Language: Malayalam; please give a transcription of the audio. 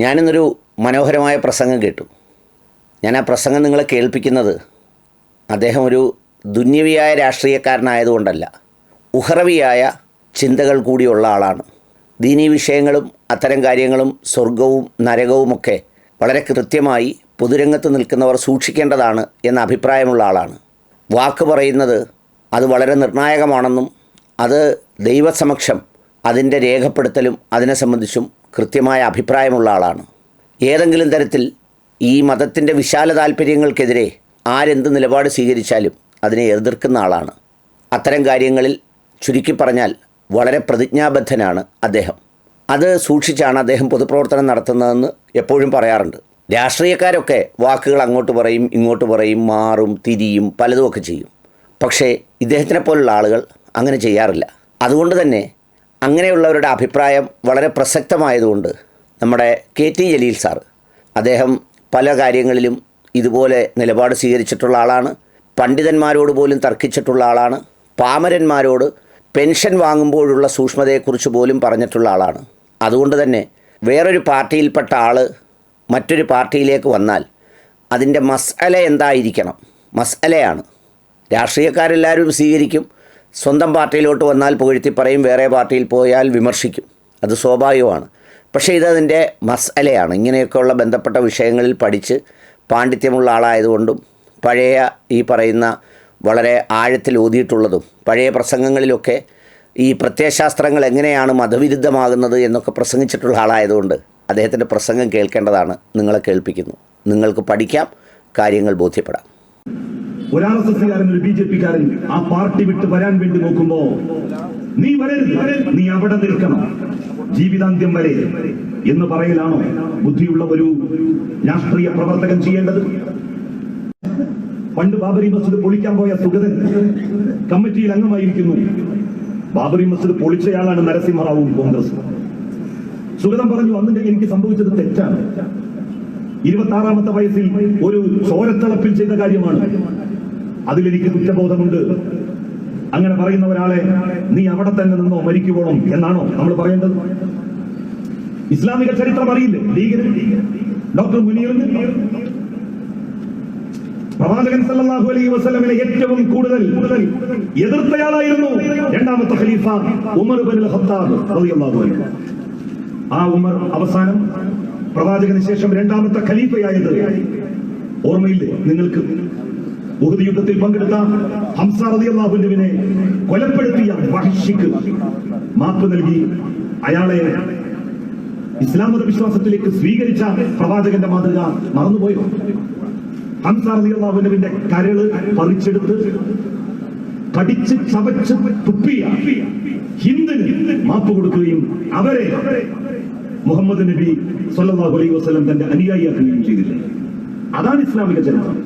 ഞാനിന്നൊരു മനോഹരമായ പ്രസംഗം കേട്ടു. ഞാൻ ആ പ്രസംഗം നിങ്ങളെ കേൾപ്പിക്കുന്നത് അദ്ദേഹം ഒരു ദുന്യവിയായ രാഷ്ട്രീയക്കാരനായതുകൊണ്ടല്ല ഉഹറവിയായ ചിന്തകൾ കൂടിയുള്ള ആളാണ്. ദീനീ വിഷയങ്ങളും അത്തരം കാര്യങ്ങളും സ്വർഗവും നരകവുമൊക്കെ വളരെ കൃത്യമായി പൊതുരംഗത്ത് നിൽക്കുന്നവർ സൂക്ഷിക്കേണ്ടതാണ് എന്ന അഭിപ്രായമുള്ള ആളാണ്. വാക്ക് പറയുന്നത് അത് വളരെ നിർണായകമാണെന്നും അത് ദൈവസമക്ഷം അതിന്റെ രേഖപ്പെടുത്തലും അതിനെ സംബന്ധിച്ചും കൃത്യമായ അഭിപ്രായമുള്ള ആളാണ്. ഏതെങ്കിലും തരത്തിൽ ഈ മതത്തിന്റെ വിശാല താല്പര്യങ്ങൾക്കെതിരെ ആരെന്ത് നിലപാട് സ്വീകരിച്ചാലും അതിനെ എതിർക്കുന്ന ആളാണ്. അത്തരം കാര്യങ്ങളിൽ ചുരുക്കി പറഞ്ഞാൽ വളരെ പ്രതിജ്ഞാബദ്ധനാണ് അദ്ദേഹം. അത് സൂക്ഷിച്ചാണ് അദ്ദേഹം പൊതുപ്രവർത്തനം നടത്തുന്നതെന്ന് എപ്പോഴും പറയാറുണ്ട്. രാഷ്ട്രീയക്കാരൊക്കെ വാക്കുകൾ അങ്ങോട്ട് പറയും ഇങ്ങോട്ട് പറയും മാറും തിരിയും പലതുമൊക്കെ ചെയ്യും. പക്ഷേ ഇദ്ദേഹത്തിനെ പോലുള്ള ആളുകൾ അങ്ങനെ ചെയ്യാറില്ല. അതുകൊണ്ട് തന്നെ അങ്ങനെയുള്ളവരുടെ അഭിപ്രായം വളരെ പ്രസക്തമായതുകൊണ്ട് നമ്മുടെ കെ ടി ജലീൽ സാർ അദ്ദേഹം പല കാര്യങ്ങളിലും ഇതുപോലെ നിലപാട് സ്വീകരിച്ചിട്ടുള്ള ആളാണ്. പണ്ഡിതന്മാരോട് പോലും തർക്കിച്ചിട്ടുള്ള ആളാണ്. പാമരന്മാരോട് പെൻഷൻ വാങ്ങുമ്പോഴുള്ള സൂക്ഷ്മതയെക്കുറിച്ച് പോലും പറഞ്ഞിട്ടുള്ള ആളാണ്. അതുകൊണ്ട് തന്നെ വേറൊരു പാർട്ടിയിൽപ്പെട്ട ആൾ മറ്റൊരു പാർട്ടിയിലേക്ക് വന്നാൽ അതിന്റെ മസ്അല എന്തായിരിക്കണം? മസ്അലയാണ് രാഷ്ട്രീയക്കാരെല്ലാവരും സ്വീകരിക്കും. സ്വന്തം പാർട്ടിയിലോട്ട് വന്നാൽ പുകഴ്ത്തി പറയും വേറെ പാർട്ടിയിൽ പോയാൽ വിമർശിക്കും. അത് സ്വാഭാവികമാണ്. പക്ഷേ ഇതതിന്റെ മസലയാണ്. ഇങ്ങനെയൊക്കെയുള്ള ബന്ധപ്പെട്ട വിഷയങ്ങളിൽ പഠിച്ച് പാണ്ഡിത്യമുള്ള ആളായതുകൊണ്ടും പഴയ ഈ പറയുന്ന വളരെ ആഴത്തിൽ ഊതിയിട്ടുള്ളതും പഴയ പ്രസംഗങ്ങളിലൊക്കെ ഈ പ്രത്യയശാസ്ത്രങ്ങൾ എങ്ങനെയാണ് മതവിരുദ്ധമാകുന്നത് എന്നൊക്കെ പ്രസംഗിച്ചിട്ടുള്ള ആളായതുകൊണ്ട് അദ്ദേഹത്തിന്റെ പ്രസംഗം കേൾക്കേണ്ടതാണ്. നിങ്ങളെ കേൾപ്പിക്കുന്നു. നിങ്ങൾക്ക് പഠിക്കാം കാര്യങ്ങൾ ബോധ്യപ്പെടാം. ഒരു ആർ എസ് എസ്കാരൻ ഒരു ബി ജെ പിക്കാരൻ ആ പാർട്ടി വിട്ട് വരാൻ വേണ്ടി നോക്കുമ്പോ നീ വരരുത്. നീ അവിടെ നിൽക്കണം. ജീവിതാന്ത്യം വരെ എന്ന് പറയലാണോ? ബുദ്ധിയുള്ള ഒരു രാഷ്ട്രീയ പ്രവർത്തകൻ ചെയ്യേണ്ടത്? പണ്ട് ബാബരി മസ്ജിദ് പൊളിക്കാൻ പോയ സുഗതൻ കമ്മിറ്റിയിൽ അംഗമായിരിക്കുന്നു. ബാബറി മസ്ജിദ് പൊളിച്ചയാളാണ് നരസിംഹറാവും കോൺഗ്രസ്. സുഗതം പറഞ്ഞു അന്നിന്റെ എനിക്ക് സംഭവിച്ചത് തെറ്റാണ്. ഇരുപത്തി ആറാമത്തെ വയസ്സിൽ ഒരു ചോരത്തിളപ്പിൽ ചെയ്ത കാര്യമാണ്. അതിലെനിക്ക് കുറ്റബോധമുണ്ട്. അങ്ങനെ പറയുന്ന ഒരാളെ നീ അവിടെ തന്നെ നിന്നോ മരിക്കുവോളും എന്നാണോ നമ്മൾ പറയേണ്ടത്? ഇസ്ലാമിക ചരിത്രം അറിയില്ലേ? ലീഗിന് ഡോക്ടർ മുനീറിന് പ്രവാചകൻ സല്ലല്ലാഹു അലൈഹി വസല്ലമനെ ഏറ്റവും കൂടുതൽ എതിർത്തയാളായിരുന്നു രണ്ടാമത്തെ ഖലീഫ ഉമർ ബിൻ ഖത്താബ് റളിയല്ലാഹു അൻഹു. ആ ഉമർ അവസാനം പ്രവാചകന് ശേഷം രണ്ടാമത്തെ ഖലീഫയായത് ഓർമ്മയില്ലേ നിങ്ങൾക്ക്? ഉഹദ് യുദ്ധത്തിൽ പങ്കെടുത്ത ഹംസ റളിയല്ലാഹുവിനെ കൊലപ്പെടുത്തിയ വഹിഷിക്ക് മാപ്പ് നൽകി. അയാളെ ഇസ്ലാം മത വിശ്വാസത്തിലേക്ക് സ്വീകരിച്ച പ്രവാചകന്റെ മാതൃക മറന്നുപോയോ? ഹംസ റളിയല്ലാഹുവിന്റെ കരൾ പറിച്ചെടുത്ത് കടിച്ച് ചവച്ച് തുപ്പിയ ഹിന്ദിന് മാപ്പ് കൊടുക്കുകയും അവരെ മുഹമ്മദ് നബി സല്ലാഹു അലൈഹി വസ്ലം തന്റെ അനുയായിയാക്കുകയും ചെയ്തില്ല. അതാണ് ഇസ്ലാമിക ചരിത്രം.